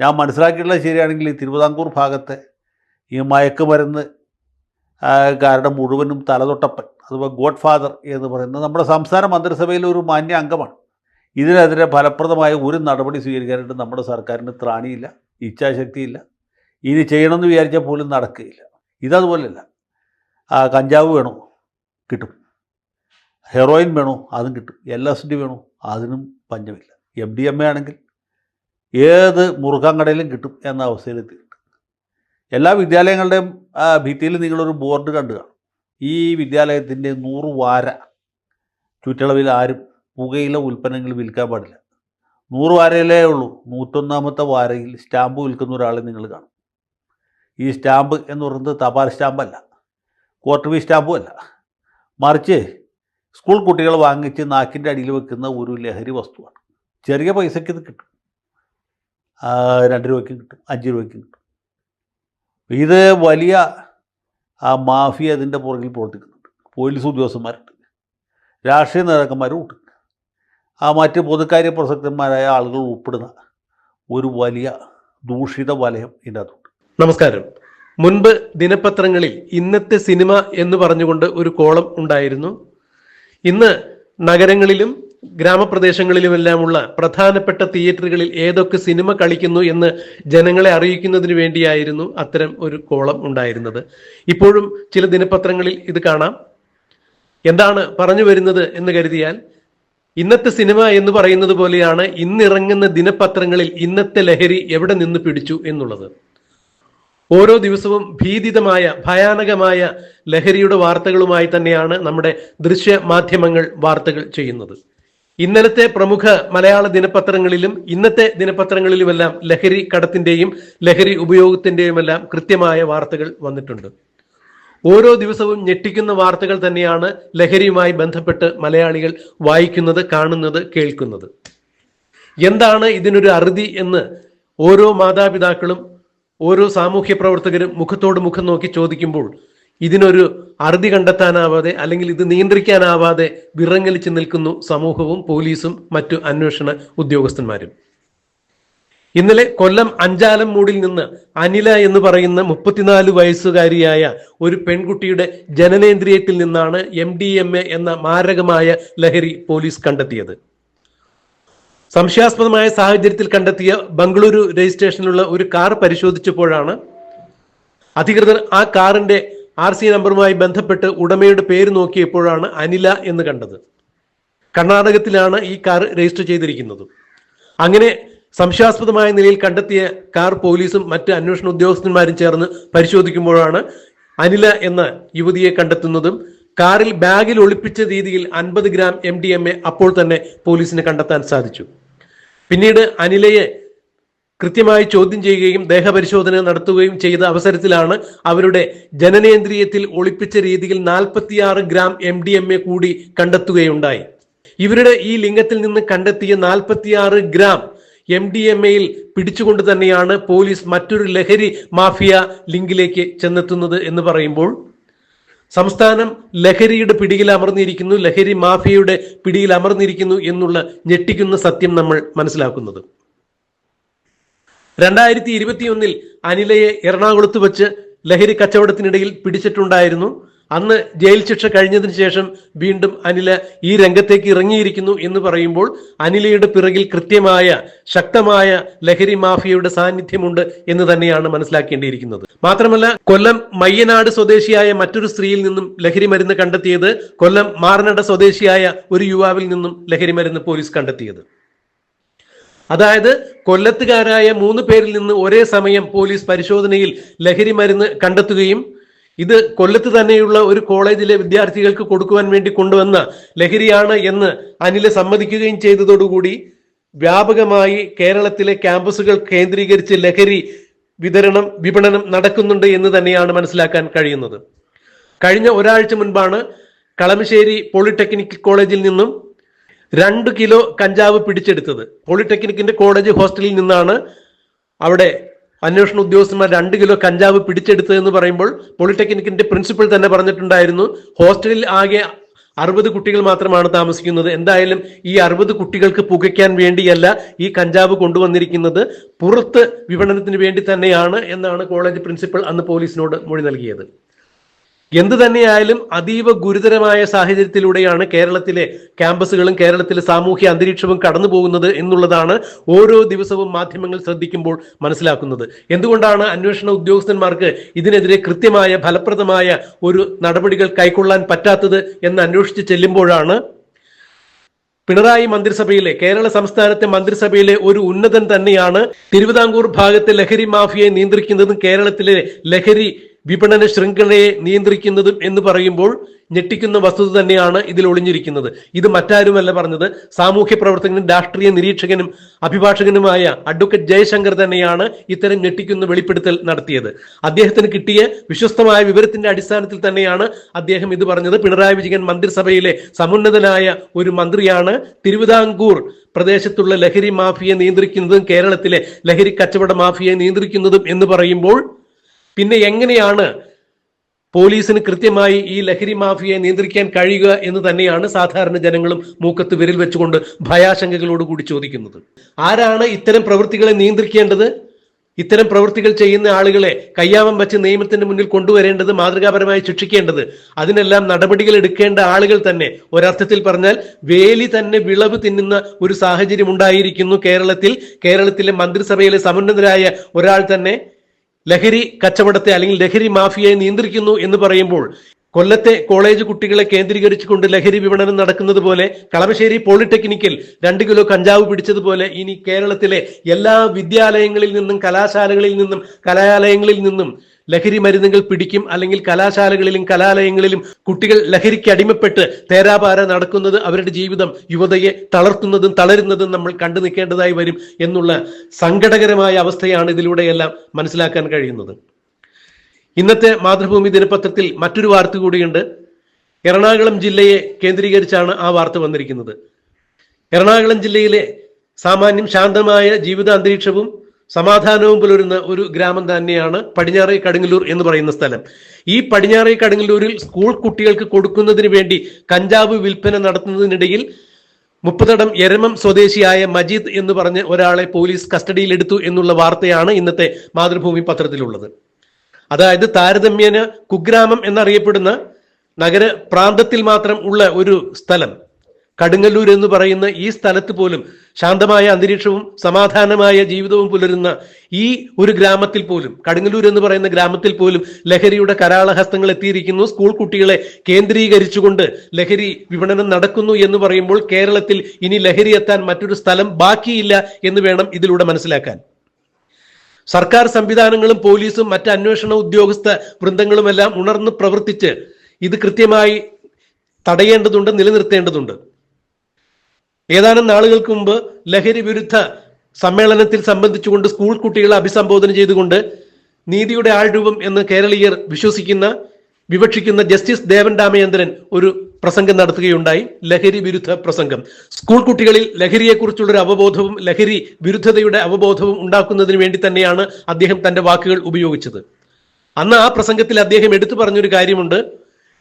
ഞാൻ മനസ്സിലാക്കിയിട്ടുള്ള ശരിയാണെങ്കിൽ ഈ തിരുവിതാംകൂർ ഭാഗത്തെ ഈ മയക്കുമരുന്ന് കാരണം മുഴുവനും തലതൊട്ടപ്പൻ അഥവാ ഗോഡ് ഫാദർ എന്ന് പറയുന്നത് നമ്മുടെ സംസ്ഥാന മന്ത്രിസഭയിലെ ഒരു മാന്യ അംഗമാണ്. ഇതിനെതിരെ ഫലപ്രദമായ ഒരു നടപടി സ്വീകരിക്കാനായിട്ട് നമ്മുടെ സർക്കാരിന് ത്രാണിയില്ല ഇച്ഛാശക്തിയില്ല. ഇനി ചെയ്യണമെന്ന് വിചാരിച്ചാൽ പോലും നടക്കുകയില്ല. ഇതതുപോലെയല്ല. കഞ്ചാവ് വേണോ? കിട്ടും. ഹെറോയിൻ വേണോ? അതും കിട്ടും. എൽ എസ് ഡി വേണോ? അതിനും പഞ്ഞമില്ല. എം ഡി എം എ ആണെങ്കിൽ ഏത് മുറുക്കാങ്കടയിലും കിട്ടും എന്ന അവസ്ഥയിലെത്തി. എല്ലാ വിദ്യാലയങ്ങളുടെയും ഭിത്തിയിൽ നിങ്ങളൊരു ബോർഡ് കണ്ടു കാണും. ഈ വിദ്യാലയത്തിന്റെ നൂറ് വാര ചുറ്റളവിൽ ആരും പുകയില ഉൽപ്പന്നങ്ങൾ വിൽക്കാൻ പാടില്ല. നൂറ് വാരയിലേ ഉള്ളൂ. നൂറ്റൊന്നാമത്തെ വാരയിൽ സ്റ്റാമ്പ് വിൽക്കുന്ന ഒരാളെ നിങ്ങൾ കാണും. ഈ സ്റ്റാമ്പ് എന്ന് പറയുന്നത് തപാൽ സ്റ്റാമ്പല്ല ക്വാർട്ടർ ബി സ്റ്റാമ്പും അല്ല. മറിച്ച് സ്കൂൾ കുട്ടികൾ വാങ്ങിച്ച് നാക്കിന്റെ അടിയിൽ വെക്കുന്ന ഒരു ലഹരി വസ്തുവാണ്. ചെറിയ പൈസയ്ക്ക് ഇത് കിട്ടും. രണ്ട് രൂപയ്ക്കും കിട്ടും അഞ്ച് രൂപയ്ക്കും കിട്ടും. ഇത് വലിയ ആ മാഫിയ അതിന്റെ പുറകിൽ പ്രവർത്തിക്കുന്നുണ്ട്. പോലീസ് ഉദ്യോഗസ്ഥന്മാരുണ്ട്. രാഷ്ട്രീയ നേതാക്കന്മാരും ഉണ്ട്. ആ മറ്റ് പൊതുക്കാര്യ പ്രസക്തന്മാരായ ആളുകൾ ഉൾപ്പെടുന്ന ഒരു വലിയ ദൂഷിത വലയം ഇതിന്റെ അകത്തുണ്ട് നമസ്കാരം. മുൻപ് ദിനപത്രങ്ങളിൽ ഇന്നത്തെ സിനിമ എന്ന് പറഞ്ഞുകൊണ്ട് ഒരു കോളം ഉണ്ടായിരുന്നു. ഇന്ന് നഗരങ്ങളിലും ഗ്രാമപ്രദേശങ്ങളിലുമെല്ലാമുള്ള പ്രധാനപ്പെട്ട തിയേറ്ററുകളിൽ ഏതൊക്കെ സിനിമ കളിക്കുന്നു എന്ന് ജനങ്ങളെ അറിയിക്കുന്നതിന് വേണ്ടിയായിരുന്നു അത്തരം ഒരു കോളം ഉണ്ടായിരുന്നത്. ഇപ്പോഴും ചില ദിനപത്രങ്ങളിൽ ഇത് കാണാം. എന്താണ് പറഞ്ഞു വരുന്നത് എന്ന് കരുതിയാൽ ഇന്നത്തെ സിനിമ എന്ന് പറയുന്നത് പോലെയാണ് ഇന്നിറങ്ങുന്ന ദിനപത്രങ്ങളിൽ ഇന്നത്തെ ലഹരി എവിടെ നിന്ന് പിടിച്ചു എന്നുള്ളത്. ഓരോ ദിവസവും ഭീതിതമായ ഭയാനകമായ ലഹരിയുടെ വാർത്തകളുമായി തന്നെയാണ് നമ്മുടെ ദൃശ്യ മാധ്യമങ്ങൾ വാർത്തകൾ ചെയ്യുന്നത്. ഇന്നലത്തെ പ്രമുഖ മലയാള ദിനപത്രങ്ങളിലും ഇന്നത്തെ ദിനപത്രങ്ങളിലുമെല്ലാം ലഹരി കടത്തിന്റെയും ലഹരി ഉപയോഗത്തിന്റെയുമെല്ലാം കൃത്യമായ വാർത്തകൾ വന്നിട്ടുണ്ട്. ഓരോ ദിവസവും ഞെട്ടിക്കുന്ന വാർത്തകൾ തന്നെയാണ് ലഹരിയുമായി ബന്ധപ്പെട്ട് മലയാളികൾ വായിക്കുന്നത് കാണുന്നത് കേൾക്കുന്നത്. എന്താണ് ഇതിനൊരു അറുതി എന്ന് ഓരോ മാതാപിതാക്കളും ഓരോ സാമൂഹ്യ പ്രവർത്തകരും മുഖത്തോട് മുഖം നോക്കി ചോദിക്കുമ്പോൾ ഇതിനൊരു അറുതി കണ്ടെത്താനാവാതെ അല്ലെങ്കിൽ ഇത് നിയന്ത്രിക്കാനാവാതെ വിറങ്ങലിച്ച് നിൽക്കുന്നു സമൂഹവും പോലീസും മറ്റു അന്വേഷണ ഉദ്യോഗസ്ഥന്മാരും. ഇന്നലെ കൊല്ലം അഞ്ചാലം മൂടിൽ നിന്ന് അനില എന്ന് പറയുന്ന മുപ്പത്തിനാല് വയസ്സുകാരിയായ ഒരു പെൺകുട്ടിയുടെ ജനനേന്ദ്രിയത്തിൽ നിന്നാണ് എം ഡി എം എ എന്ന മാരകമായ ലഹരി പോലീസ് കണ്ടെത്തിയത്. സംശയാസ്പദമായ സാഹചര്യത്തിൽ കണ്ടെത്തിയ ബംഗളൂരു രജിസ്ട്രേഷനിലുള്ള ഒരു കാർ പരിശോധിച്ചപ്പോഴാണ് അധികൃതർ ആ കാറിന്റെ ആർ സി നമ്പറുമായി ബന്ധപ്പെട്ട് ഉടമയുടെ പേര് നോക്കിയപ്പോഴാണ് അനില എന്ന് കണ്ടത്. കർണാടകത്തിലാണ് ഈ കാർ രജിസ്റ്റർ ചെയ്തിരിക്കുന്നത്. അങ്ങനെ സംശയാസ്പദമായ നിലയിൽ കണ്ടെത്തിയ കാർ പോലീസും മറ്റ് അന്വേഷണ ഉദ്യോഗസ്ഥന്മാരും ചേർന്ന് പരിശോധിക്കുമ്പോഴാണ് അനില എന്ന യുവതിയെ കണ്ടെത്തുന്നതും കാറിൽ ബാഗിൽ ഒളിപ്പിച്ച രീതിയിൽ അൻപത് ഗ്രാം എം അപ്പോൾ തന്നെ പോലീസിനെ കണ്ടെത്താൻ സാധിച്ചു. പിന്നീട് അനിലയെ കൃത്യമായി ചോദ്യം ചെയ്യുകയും ദേഹപരിശോധന നടത്തുകയും ചെയ്ത അവസരത്തിലാണ് അവരുടെ ജനനേന്ദ്രിയത്തിൽ ഒളിപ്പിച്ച രീതിയിൽ നാൽപ്പത്തിയാറ് gram M D M A കൂടി കണ്ടെത്തുകയുണ്ടായി. ഇവരുടെ ഈ ലിംഗത്തിൽ നിന്ന് കണ്ടെത്തിയ നാൽപ്പത്തിയാറ് ഗ്രാം എം ഡി എം എയിൽ പിടിച്ചുകൊണ്ട് തന്നെയാണ് പോലീസ് മറ്റൊരു ലഹരി മാഫിയ ലിങ്കിലേക്ക് ചെന്നെത്തുന്നത് എന്ന് പറയുമ്പോൾ സംസ്ഥാനം ലഹരിയുടെ പിടിയിൽ അമർന്നിരിക്കുന്നു ലഹരി മാഫിയയുടെ പിടിയിൽ അമർന്നിരിക്കുന്നു എന്നുള്ള ഞെട്ടിക്കുന്ന സത്യം നമ്മൾ മനസ്സിലാക്കുന്നത്. രണ്ടായിരത്തി ഇരുപത്തിയൊന്നിൽ അനിലയെ എറണാകുളത്ത് വെച്ച് ലഹരി കച്ചവടത്തിനിടയിൽ പിടിച്ചിട്ടുണ്ടായിരുന്നു. അന്ന് ജയിൽ ശിക്ഷ കഴിഞ്ഞതിന് ശേഷം വീണ്ടും അനില ഈ രംഗത്തേക്ക് ഇറങ്ങിയിരിക്കുന്നു എന്ന് പറയുമ്പോൾ അനിലയുടെ പിറകിൽ കൃത്യമായ ശക്തമായ ലഹരി മാഫിയയുടെ സാന്നിധ്യമുണ്ട് എന്ന് തന്നെയാണ് മനസ്സിലാക്കേണ്ടിയിരിക്കുന്നത്. മാത്രമല്ല കൊല്ലം മയ്യനാട് സ്വദേശിയായ മറ്റൊരു സ്ത്രീയിൽ നിന്നും ലഹരി മരുന്ന് കണ്ടെത്തിയത് കൊല്ലം മാറനട സ്വദേശിയായ ഒരു യുവാവിൽ നിന്നും ലഹരി മരുന്ന് പോലീസ് കണ്ടെത്തിയത്. അതായത് കൊല്ലത്തുകാരായ മൂന്ന് പേരിൽ നിന്ന് ഒരേ സമയം പോലീസ് പരിശോധനയിൽ ലഹരി മരുന്ന് കണ്ടെത്തുകയും ഇത് കൊല്ലത്ത് തന്നെയുള്ള ഒരു കോളേജിലെ വിദ്യാർത്ഥികൾക്ക് കൊടുക്കുവാൻ വേണ്ടി കൊണ്ടുവന്ന ലഹരിയാണ് എന്ന് അനില സമ്മതിക്കുകയും ചെയ്തതോടുകൂടി വ്യാപകമായി കേരളത്തിലെ ക്യാമ്പസുകൾ കേന്ദ്രീകരിച്ച് ലഹരി വിതരണം വിപണനം നടക്കുന്നുണ്ട് എന്ന് തന്നെയാണ് മനസ്സിലാക്കാൻ കഴിയുന്നത്. കഴിഞ്ഞ ഒരാഴ്ച മുൻപാണ് കളമശ്ശേരി പോളിടെക്നിക് കോളേജിൽ നിന്നും രണ്ട് കിലോ കഞ്ചാവ് പിടിച്ചെടുത്തത്. പോളിടെക്നിക്കിന്റെ കോളേജ് ഹോസ്റ്റലിൽ നിന്നാണ് അവിടെ അന്വേഷണ ഉദ്യോഗസ്ഥന്മാർ രണ്ട് കിലോ കഞ്ചാവ് പിടിച്ചെടുത്തതെന്ന് പറയുമ്പോൾ പോളിടെക്നിക്കിന്റെ പ്രിൻസിപ്പൽ തന്നെ പറഞ്ഞിട്ടുണ്ടായിരുന്നു ഹോസ്റ്റലിൽ ആകെ അറുപത് കുട്ടികൾ മാത്രമാണ് താമസിക്കുന്നത്. എന്തായാലും ഈ അറുപത് കുട്ടികൾക്ക് പുകയ്ക്കാൻ വേണ്ടിയല്ല ഈ കഞ്ചാവ് കൊണ്ടുവന്നിരിക്കുന്നത്. പുറത്ത് വിപണനത്തിന് വേണ്ടി തന്നെയാണ് എന്നാണ് കോളേജ് പ്രിൻസിപ്പൽ അന്ന് പോലീസിനോട് മൊഴി നൽകിയത്. എന്ത് തന്നെയായാലും അതീവ ഗുരുതരമായ സാഹചര്യത്തിലൂടെയാണ് കേരളത്തിലെ ക്യാമ്പസുകളും കേരളത്തിലെ സാമൂഹ്യ അന്തരീക്ഷവും കടന്നു പോകുന്നത് എന്നുള്ളതാണ് ഓരോ ദിവസവും മാധ്യമങ്ങൾ ശ്രദ്ധിക്കുമ്പോൾ മനസ്സിലാക്കുന്നത്. എന്തുകൊണ്ടാണ് അന്വേഷണ ഉദ്യോഗസ്ഥന്മാർക്ക് ഇതിനെതിരെ കൃത്യമായ ഫലപ്രദമായ ഒരു നടപടികൾ കൈക്കൊള്ളാൻ പറ്റാത്തത് എന്ന് അന്വേഷിച്ച് ചെല്ലുമ്പോഴാണ് പിണറായി മന്ത്രിസഭയിലെ കേരള സംസ്ഥാനത്തെ മന്ത്രിസഭയിലെ ഒരു ഉന്നതൻ തന്നെയാണ് തിരുവിതാംകൂർ ഭാഗത്തെ ലഹരി മാഫിയയെ നിയന്ത്രിക്കുന്നതും കേരളത്തിലെ ലഹരി വിപണന ശൃംഖലയെ നിയന്ത്രിക്കുന്നതും എന്ന് പറയുമ്പോൾ ഞെട്ടിക്കുന്ന വസ്തുത തന്നെയാണ് ഇതിൽ ഒളിഞ്ഞിരിക്കുന്നത്. ഇത് മറ്റാരുമല്ല പറഞ്ഞത്. സാമൂഹ്യ പ്രവർത്തകനും രാഷ്ട്രീയ നിരീക്ഷകനും അഭിഭാഷകനുമായ അഡ്വക്കേറ്റ് ജയശങ്കർ തന്നെയാണ് ഇത്തരം ഞെട്ടിക്കുന്ന വെളിപ്പെടുത്തൽ നടത്തിയത്. അദ്ദേഹത്തിന് കിട്ടിയ വിശ്വസ്തമായ വിവരത്തിന്റെ അടിസ്ഥാനത്തിൽ തന്നെയാണ് അദ്ദേഹം ഇത് പറഞ്ഞത്. പിണറായി വിജയൻ മന്ത്രിസഭയിലെ സമുന്നതനായ ഒരു മന്ത്രിയാണ് തിരുവിതാംകൂർ പ്രദേശത്തുള്ള ലഹരി മാഫിയെ നിയന്ത്രിക്കുന്നതും കേരളത്തിലെ ലഹരി കച്ചവട മാഫിയെ നിയന്ത്രിക്കുന്നതും എന്ന് പറയുമ്പോൾ പിന്നെ എങ്ങനെയാണ് പോലീസിന് കൃത്യമായി ഈ ലഹരി മാഫിയയെ നിയന്ത്രിക്കാൻ കഴിയുക എന്ന് തന്നെയാണ് സാധാരണ ജനങ്ങളും മൂക്കത്ത് വിരൽ വെച്ചുകൊണ്ട് ഭയാശങ്കകളോട് കൂടി ചോദിക്കുന്നത്. ആരാണ് ഇത്തരം പ്രവൃത്തികളെ നിയന്ത്രിക്കേണ്ടത്? ഇത്തരം പ്രവൃത്തികൾ ചെയ്യുന്ന ആളുകളെ കയ്യാമം വെച്ച് നിയമത്തിന്റെ മുന്നിൽ കൊണ്ടുവരേണ്ടത് മാതൃകാപരമായി ശിക്ഷിക്കേണ്ടത് അതിനെല്ലാം നടപടികൾ എടുക്കേണ്ട ആളുകൾ തന്നെ ഒരർത്ഥത്തിൽ പറഞ്ഞാൽ വേലി തന്നെ വിളവ് തിന്നുന്ന ഒരു സാഹചര്യം ഉണ്ടായിരിക്കുന്നു കേരളത്തിൽ. കേരളത്തിലെ മന്ത്രിസഭയിലെ സമുന്നതരായ ഒരാൾ തന്നെ ലഹരി കച്ചവടത്തെ അല്ലെങ്കിൽ ലഹരി മാഫിയയെ നിയന്ത്രിക്കുന്നു എന്ന് പറയുമ്പോൾ കൊല്ലത്തെ കോളേജ് കുട്ടികളെ കേന്ദ്രീകരിച്ചുകൊണ്ട് ലഹരി വിപണനം നടക്കുന്നത് പോലെ കളമശ്ശേരി പോളിടെക്നിക്കിൽ രണ്ട് കിലോ കഞ്ചാവ് പിടിച്ചതുപോലെ ഇനി കേരളത്തിലെ എല്ലാ വിദ്യാലയങ്ങളിൽ നിന്നും കലാശാലകളിൽ നിന്നും കലാലയങ്ങളിൽ നിന്നും ലഹരി മരുന്നുകൾ പിടിക്കും അല്ലെങ്കിൽ കലാശാലകളിലും കലാലയങ്ങളിലും കുട്ടികൾ ലഹരിക്ക് അടിമപ്പെട്ട് തേരാപാര നടക്കുന്നത് അവരുടെ ജീവിതം യുവതയെ തളർത്തുന്നതും തളരുന്നതും നമ്മൾ കണ്ടു നിൽക്കേണ്ടതായി വരും എന്നുള്ള സങ്കടകരമായ അവസ്ഥയാണ് ഇതിലൂടെയെല്ലാം മനസ്സിലാക്കാൻ കഴിയുന്നത്. ഇന്നത്തെ മാതൃഭൂമി ദിനപത്രത്തിൽ മറ്റൊരു വാർത്ത കൂടിയുണ്ട്. എറണാകുളം ജില്ലയെ കേന്ദ്രീകരിച്ചാണ് ആ വാർത്ത വന്നിരിക്കുന്നത്. എറണാകുളം ജില്ലയിലെ സാമാന്യം ശാന്തമായ ജീവിത അന്തരീക്ഷവും സമാധാനവും പുലരുന്ന ഒരു ഗ്രാമം തന്നെയാണ് പടിഞ്ഞാറേ കടുങ്ങല്ലൂർ എന്ന് പറയുന്ന സ്ഥലം. ഈ പടിഞ്ഞാറേ കടുങ്ങല്ലൂരിൽ സ്കൂൾ കുട്ടികൾക്ക് കൊടുക്കുന്നതിന് വേണ്ടി കഞ്ചാവ് വിൽപ്പന നടത്തുന്നതിനിടയിൽ മുപ്പതടം എരമം സ്വദേശിയായ മജീദ് എന്ന് പറഞ്ഞ ഒരാളെ പോലീസ് കസ്റ്റഡിയിലെടുത്തു എന്നുള്ള വാർത്തയാണ് ഇന്നത്തെ മാതൃഭൂമി പത്രത്തിലുള്ളത്. അതായത് താരതമ്യേന കുഗ്രാമം എന്നറിയപ്പെടുന്ന നഗര പ്രാന്തത്തിൽ മാത്രം ഉള്ള ഒരു സ്ഥലം. കടുങ്ങല്ലൂർ എന്ന് പറയുന്ന ഈ സ്ഥലത്ത് പോലും ശാന്തമായ അന്തരീക്ഷവും സമാധാനമായ ജീവിതവും പുലരുന്ന ഈ ഒരു ഗ്രാമത്തിൽ പോലും കടുങ്ങല്ലൂർ എന്ന് പറയുന്ന ഗ്രാമത്തിൽ പോലും ലഹരിയുടെ കരാളഹസ്തങ്ങൾ എത്തിയിരിക്കുന്നു. സ്കൂൾ കുട്ടികളെ കേന്ദ്രീകരിച്ചുകൊണ്ട് ലഹരി വിപണനം നടക്കുന്നു എന്ന് പറയുമ്പോൾ കേരളത്തിൽ ഇനി ലഹരി എത്താൻ മറ്റൊരു സ്ഥലം ബാക്കിയില്ല എന്ന് വേണം ഇതിലൂടെ മനസ്സിലാക്കാൻ. സർക്കാർ സംവിധാനങ്ങളും പോലീസും മറ്റ് അന്വേഷണ ഉദ്യോഗസ്ഥ വൃന്ദങ്ങളുമെല്ലാം ഉണർന്ന് പ്രവർത്തിച്ച് ഇത് കൃത്യമായി തടയേണ്ടതുണ്ട് നിലനിർത്തേണ്ടതുണ്ട്. ഏതാനും നാളുകൾക്ക് മുമ്പ് ലഹരി വിരുദ്ധ സമ്മേളനത്തിൽ സംബന്ധിച്ചുകൊണ്ട് സ്കൂൾ കുട്ടികളെ അഭിസംബോധന ചെയ്തുകൊണ്ട് നീതിയുടെ ആൾരൂപം എന്ന് കേരളീയർ വിശ്വസിക്കുന്ന വിവക്ഷിക്കുന്ന ജസ്റ്റിസ് ദേവൻ രാമചന്ദ്രൻ ഒരു പ്രസംഗം നടത്തുകയുണ്ടായി. ലഹരി വിരുദ്ധ പ്രസംഗം. സ്കൂൾ കുട്ടികളിൽ ലഹരിയെക്കുറിച്ചുള്ള ഒരു അവബോധവും ലഹരി വിരുദ്ധതയുടെ അവബോധവും ഉണ്ടാക്കുന്നതിന് വേണ്ടി തന്നെയാണ് അദ്ദേഹം തന്റെ വാക്കുകൾ ഉപയോഗിച്ചത്. അന്ന് ആ പ്രസംഗത്തിൽ അദ്ദേഹം എടുത്തു പറഞ്ഞൊരു കാര്യമുണ്ട്.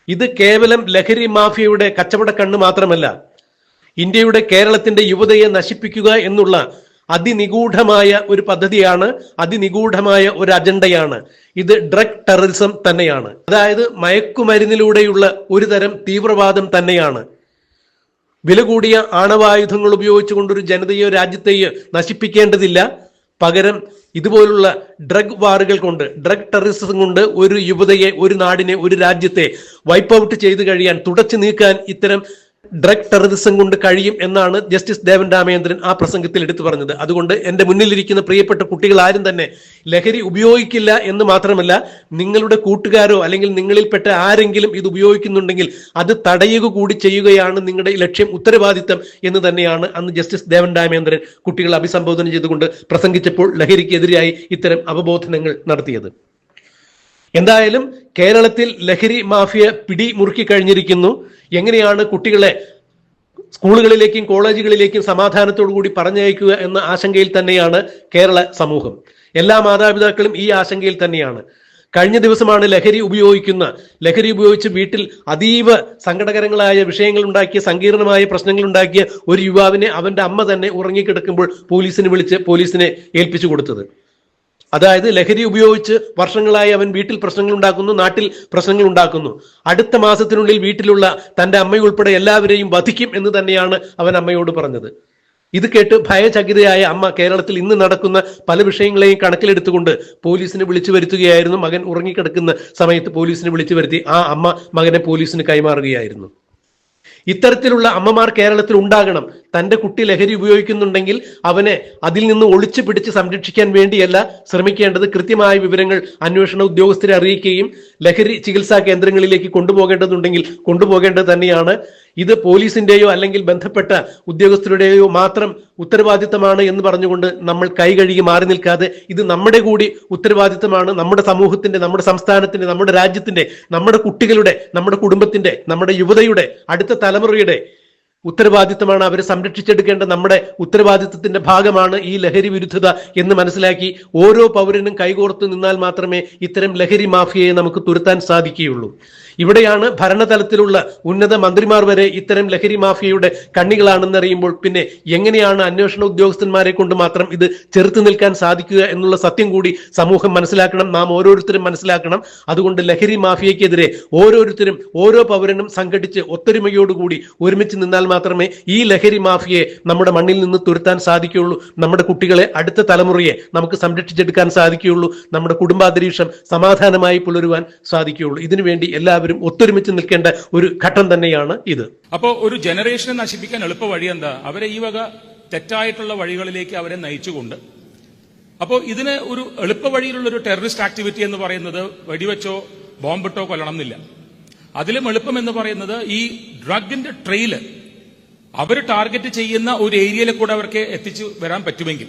ഇത് കേവലം ലഹരി മാഫിയയുടെ കച്ചവട കണ്ണ് മാത്രമല്ല ഇന്ത്യയുടെ കേരളത്തിന്റെ യുവതയെ നശിപ്പിക്കുക എന്നുള്ള അതിനിഗൂഢമായ ഒരു പദ്ധതിയാണ് അതിനിഗൂഢമായ ഒരു അജണ്ടയാണ്. ഇത് ഡ്രഗ് ടെററിസം തന്നെയാണ്. അതായത് മയക്കുമരുന്നിലൂടെയുള്ള ഒരു തരം തീവ്രവാദം തന്നെയാണ്. വില കൂടിയ ആണവായുധങ്ങൾ ഉപയോഗിച്ചുകൊണ്ട് ഒരു ജനതയോ രാജ്യത്തെയോ നശിപ്പിക്കേണ്ടതില്ല. പകരം ഇതുപോലുള്ള ഡ്രഗ് വാറുകൾ കൊണ്ട് ഡ്രഗ് ടെററിസം കൊണ്ട് ഒരു യുവതയെ ഒരു നാടിനെ ഒരു രാജ്യത്തെ വൈപ്പ് ഔട്ട് ചെയ്തു കഴിയാൻ തുടച്ചു നീക്കാൻ ഇത്തരം ഡ്രഗ് ടെററിസം കൊണ്ട് കഴിയും എന്നാണ് ജസ്റ്റിസ് ദേവൻ രാമേന്ദ്രൻ ആ പ്രസംഗത്തിൽ എടുത്തു പറഞ്ഞത്. അതുകൊണ്ട് എന്റെ മുന്നിലിരിക്കുന്ന പ്രിയപ്പെട്ട കുട്ടികൾ ആരും തന്നെ ലഹരി ഉപയോഗിക്കില്ല എന്ന് മാത്രമല്ല നിങ്ങളുടെ കൂട്ടുകാരോ അല്ലെങ്കിൽ നിങ്ങളിൽപ്പെട്ട ആരെങ്കിലും ഇത് ഉപയോഗിക്കുന്നുണ്ടെങ്കിൽ അത് തടയുക കൂടി ചെയ്യുകയാണ് നിങ്ങളുടെ ലക്ഷ്യം ഉത്തരവാദിത്തം എന്ന് തന്നെയാണ് അന്ന് ജസ്റ്റിസ് ദേവൻ രാമേന്ദ്രൻ കുട്ടികളെ അഭിസംബോധന ചെയ്തുകൊണ്ട് പ്രസംഗിച്ചപ്പോൾ ലഹരിക്കെതിരായി ഇത്തരം അവബോധനങ്ങൾ നടത്തിയത്. എന്തായാലും കേരളത്തിൽ ലഹരി മാഫിയ പിടി മുറുക്കി കഴിഞ്ഞിരിക്കുന്നു. എങ്ങനെയാണ് കുട്ടികളെ സ്കൂളുകളിലേക്കും കോളേജുകളിലേക്കും സമാധാനത്തോടു കൂടി പറഞ്ഞയക്കുക എന്ന ആശങ്കയിൽ തന്നെയാണ് കേരള സമൂഹം. എല്ലാ മാതാപിതാക്കളും ഈ ആശങ്കയിൽ തന്നെയാണ്. കഴിഞ്ഞ ദിവസമാണ് ലഹരി ഉപയോഗിക്കുന്ന ലഹരി ഉപയോഗിച്ച് വീട്ടിൽ അതീവ സങ്കടകരങ്ങളായ വിഷയങ്ങൾ ഉണ്ടാക്കിയ സങ്കീർണമായ പ്രശ്നങ്ങൾ ഉണ്ടാക്കിയ ഒരു യുവാവിനെ അവന്റെ അമ്മ തന്നെ ഉറങ്ങിക്കിടക്കുമ്പോൾ പോലീസിനെ വിളിച്ച് പോലീസിനെ ഏൽപ്പിച്ചു കൊടുത്തത്. അതായത് ലഹരി ഉപയോഗിച്ച് വർഷങ്ങളായി അവൻ വീട്ടിൽ പ്രശ്നങ്ങൾ ഉണ്ടാക്കുന്നു നാട്ടിൽ പ്രശ്നങ്ങൾ ഉണ്ടാക്കുന്നു അടുത്ത മാസത്തിനുള്ളിൽ വീട്ടിലുള്ള തന്റെ അമ്മയുൾപ്പെടെ എല്ലാവരെയും വധിക്കും എന്ന് തന്നെയാണ് അവൻ അമ്മയോട് പറഞ്ഞത്. ഇത് കേട്ട് ഭയചകിതയായ അമ്മ കേരളത്തിൽ ഇന്ന് നടക്കുന്ന പല വിഷയങ്ങളെയും കണക്കിലെടുത്തുകൊണ്ട് പോലീസിനെ വിളിച്ചു വരുത്തുകയായിരുന്നു. മകൻ ഉറങ്ങിക്കിടക്കുന്ന സമയത്ത് പോലീസിനെ വിളിച്ചു വരുത്തി ആ അമ്മ മകനെ പോലീസിന് കൈമാറുകയായിരുന്നു. ഇത്തരത്തിലുള്ള അമ്മമാർ കേരളത്തിൽ ഉണ്ടാകണം. തന്റെ കുട്ടി ലഹരി ഉപയോഗിക്കുന്നുണ്ടെങ്കിൽ അവനെ അതിൽ നിന്ന് ഒളിച്ചു പിടിച്ച് സംരക്ഷിക്കാൻ വേണ്ടിയല്ല ശ്രമിക്കേണ്ടത്. കൃത്യമായ വിവരങ്ങൾ അന്വേഷണ ഉദ്യോഗസ്ഥരെ അറിയിക്കുകയും ലഹരി ചികിത്സാ കേന്ദ്രങ്ങളിലേക്ക് കൊണ്ടുപോകേണ്ടതുണ്ടെങ്കിൽ കൊണ്ടുപോകേണ്ടത് തന്നെയാണ്. ഇത് പോലീസിന്റെയോ അല്ലെങ്കിൽ ബന്ധപ്പെട്ട ഉദ്യോഗസ്ഥരുടെയോ മാത്രം ഉത്തരവാദിത്തമാണ് എന്ന് പറഞ്ഞുകൊണ്ട് നമ്മൾ കൈകഴുകി മാറി നിൽക്കാതെ ഇത് നമ്മുടെ കൂടി ഉത്തരവാദിത്തമാണ്. നമ്മുടെ സമൂഹത്തിന്റെ നമ്മുടെ സംസ്ഥാനത്തിന്റെ നമ്മുടെ രാജ്യത്തിന്റെ നമ്മുടെ കുട്ടികളുടെ നമ്മുടെ കുടുംബത്തിന്റെ നമ്മുടെ യുവതയുടെ അടുത്ത തലമുറയുടെ ഉത്തരവാദിത്തമാണ് അവരെ സംരക്ഷിച്ചെടുക്കേണ്ട നമ്മുടെ ഉത്തരവാദിത്തത്തിന്റെ ഭാഗമാണ് ഈ ലഹരി വിരുദ്ധത എന്ന് മനസ്സിലാക്കി ഓരോ പൗരനും കൈകോർത്ത് നിന്നാൽ മാത്രമേ ഇത്തരം ലഹരി മാഫിയയെ നമുക്ക് തുരത്താൻ സാധിക്കുകയുള്ളൂ. ഇവിടെയാണ് ഭരണതലത്തിലുള്ള ഉന്നത മന്ത്രിമാർ വരെ ഇത്തരം ലഹരി മാഫിയയുടെ കണ്ണികളാണെന്നറിയുമ്പോൾ പിന്നെ എങ്ങനെയാണ് അന്വേഷണ ഉദ്യോഗസ്ഥന്മാരെ കൊണ്ട് മാത്രം ഇത് ചെറുത്തു നിൽക്കാൻ സാധിക്കുക എന്നുള്ള സത്യം കൂടി സമൂഹം മനസ്സിലാക്കണം നാം ഓരോരുത്തരും മനസ്സിലാക്കണം. അതുകൊണ്ട് ലഹരി മാഫിയക്കെതിരെ ഓരോരുത്തരും ഓരോ പൗരനും സംഘടിച്ച് ഒത്തൊരുമയോടുകൂടി ഒരുമിച്ച് നിന്നാൽ മാത്രമേ ഈ ലഹരി മാഫിയെ നമ്മുടെ മണ്ണിൽ നിന്ന് തുരുത്താൻ സാധിക്കുകയുള്ളൂ. നമ്മുടെ കുട്ടികളെ അടുത്ത തലമുറയെ നമുക്ക് സംരക്ഷിച്ചെടുക്കാൻ സാധിക്കുകയുള്ളൂ. നമ്മുടെ കുടുംബാന്തരീക്ഷം സമാധാനമായി പുലരുവാൻ സാധിക്കുകയുള്ളൂ. ഇതിനുവേണ്ടി എല്ലാവരും ഒത്തൊരുമിച്ച് നിൽക്കേണ്ട ഒരു ഘട്ടം തന്നെയാണ് ഇത്. അപ്പോ ഒരു ജനറേഷനെ നശിപ്പിക്കാൻ എളുപ്പ വഴി എന്താ? അവരെ ഈ വക തെറ്റായിട്ടുള്ള വഴികളിലേക്ക് അവരെ നയിച്ചുകൊണ്ട്. അപ്പോൾ ഇതിന് ഒരു എളുപ്പ വഴിയിലുള്ള ഒരു ടെററിസ്റ്റ് ആക്ടിവിറ്റി എന്ന് പറയുന്നത് വെടിവെച്ചോ ബോംബിട്ടോ കൊല്ലണം എന്നില്ല. അതിലും എളുപ്പം എന്ന് പറയുന്നത് ഈ ഡ്രഗിന്റെ ട്രെയിൽ അവർ ടാർഗറ്റ് ചെയ്യുന്ന ഒരു ഏരിയയിൽ കൂടെ അവർക്ക് എത്തിച്ചു വരാൻ പറ്റുമെങ്കിൽ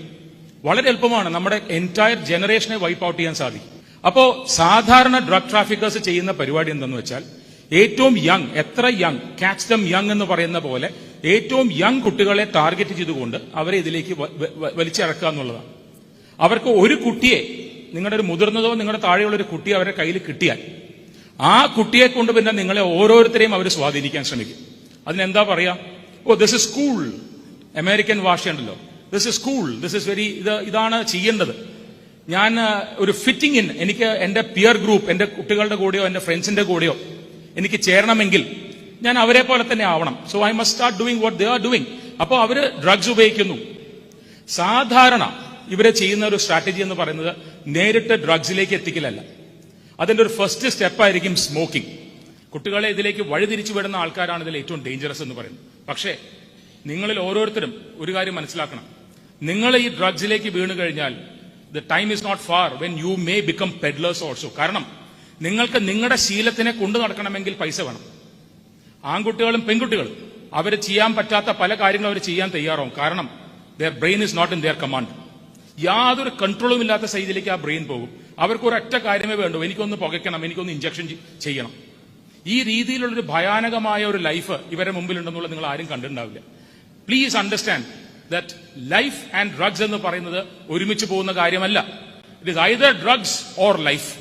വളരെ എളുപ്പമാണ് നമ്മുടെ എന്റയർ ജനറേഷനെ വൈപ്പ് ഔട്ട് ചെയ്യാൻ സാധിക്കും. അപ്പോ സാധാരണ ഡ്രഗ് ട്രാഫിക്കേഴ്സ് ചെയ്യുന്ന പരിപാടി എന്തെന്ന് വെച്ചാൽ ഏറ്റവും യങ് എത്ര യങ് കാച്ച് ദം യങ് എന്ന് പറയുന്ന പോലെ ഏറ്റവും യങ് കുട്ടികളെ ടാർഗറ്റ് ചെയ്തുകൊണ്ട് അവരെ ഇതിലേക്ക് വലിച്ചിറക്കുക എന്നുള്ളതാണ്. അവർക്ക് ഒരു കുട്ടിയെ നിങ്ങളുടെ ഒരു മുതിർന്നതോ നിങ്ങളുടെ താഴെയുള്ള ഒരു കുട്ടിയെ അവരുടെ കയ്യിൽ കിട്ടിയാൽ ആ കുട്ടിയെ കൊണ്ട് പിന്നെ നിങ്ങളെ ഓരോരുത്തരെയും അവർ സ്വാധീനിക്കാൻ ശ്രമിക്കും. അതിനെന്താ പറയാ? Oh this is cool American ഭാഷയുണ്ടല്ലോ this is cool this is very ഇത് ഇതാണ് ചെയ്യേണ്ടത്. ഞാൻ ഒരു ഫിറ്റിംഗ് ഇൻ എനിക്ക് എന്റെ പിയർ ഗ്രൂപ്പ് എന്റെ കുട്ടികളുടെ കൂടെയോ എന്റെ ഫ്രണ്ട്സിന്റെ കൂടെയോ എനിക്ക് ചേരണമെങ്കിൽ ഞാൻ അവരെ പോലെ തന്നെ ആവണം. So I must start doing what they are doing അപ്പോൾ അവർ ഡ്രഗ്സ് ഉപയോഗിക്കുന്നു. സാധാരണ ഇവരെ ചെയ്യുന്ന ഒരു സ്ട്രാറ്റജി എന്ന് പറയുന്നത് നേരിട്ട് ഡ്രഗ്സിലേക്ക് എത്തിക്കലല്ല. അതിന്റെ ഒരു ഫസ്റ്റ് സ്റ്റെപ്പ് ആയിരിക്കും സ്മോക്കിംഗ് കുട്ടികളെ ഇതിലേക്ക് വഴിതിരിച്ചു വിടുന്ന ആൾക്കാരാണ് ഇതിൽ ഏറ്റവും ഡേഞ്ചറസ് എന്ന് പറയുന്നത്. പക്ഷേ നിങ്ങളിൽ ഓരോരുത്തരും ഒരു കാര്യം മനസ്സിലാക്കണം. നിങ്ങൾ ഈ ഡ്രഗ്സിലേക്ക് വീണു കഴിഞ്ഞാൽ the time is not far when you may become peddlers also കാരണം നിങ്ങൾക്ക് നിങ്ങളുടെ ശീലത്തിനെ കൊണ്ടു നടക്കണമെങ്കിൽ പൈസ വേണം. ആൺകുട്ടികളും പെൺകുട്ടികളും അവർ ചെയ്യാൻ പറ്റാത്ത പല കാര്യങ്ങളും അവർ ചെയ്യാൻ തയ്യാറാവും. കാരണം their brain is not in their command യാതൊരു കൺട്രോളും ഇല്ലാത്ത സൈഡിലേക്ക് ആ ബ്രെയിൻ പോകും. അവർക്ക് ഒരൊറ്റ കാര്യമേ വേണ്ടൂ. എനിക്കൊന്ന് പുകയ്ക്കണം എനിക്കൊന്ന് ഇഞ്ചക്ഷൻ ചെയ്യണം. ഈ രീതിയിലുള്ളൊരു ഭയാനകമായ ഒരു ലൈഫ് ഇവരെ മുമ്പിലുണ്ടെന്നുള്ളത് നിങ്ങൾ ആരും കണ്ടിട്ടുണ്ടാവില്ല. Please understand that life and drugs എന്ന് പറയുന്നത് ഒരുമിച്ച് പോകുന്ന കാര്യമല്ല. It is either drugs or life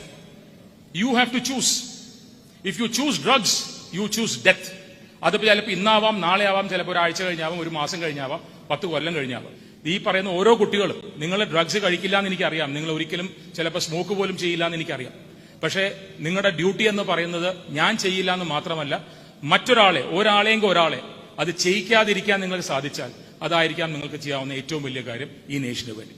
you have to choose if you choose drugs you choose death അതിപ്പോ ചിലപ്പോൾ ഇന്നാവാം നാളെ ആവാം ചിലപ്പോൾ ഒരാഴ്ച കഴിഞ്ഞാവാം ഒരു മാസം കഴിഞ്ഞാവാം പത്ത് കൊല്ലം കഴിഞ്ഞാവാം. ഈ പറയുന്ന ഓരോ കുട്ടികളും നിങ്ങൾ ഡ്രഗ്സ് കഴിക്കില്ല എന്ന് എനിക്കറിയാം. നിങ്ങൾ ഒരിക്കലും ചിലപ്പോൾ സ്മോക്ക് പോലും ചെയ്യില്ല എന്ന് എനിക്കറിയാം. പക്ഷേ നിങ്ങളുടെ ഡ്യൂട്ടി എന്ന് പറയുന്നത് ഞാൻ ചെയ്യില്ല എന്ന് മാത്രമല്ല മറ്റൊരാളെ ഒരാളെങ്കിൽ ഒരാളെ അത് ചെയ്യിക്കാതിരിക്കാൻ നിങ്ങൾക്ക് സാധിച്ചാൽ അതായിരിക്കാം നിങ്ങൾക്ക് ചെയ്യാവുന്ന ഏറ്റവും വലിയ കാര്യം ഈ നേഷന് വേണ്ടി.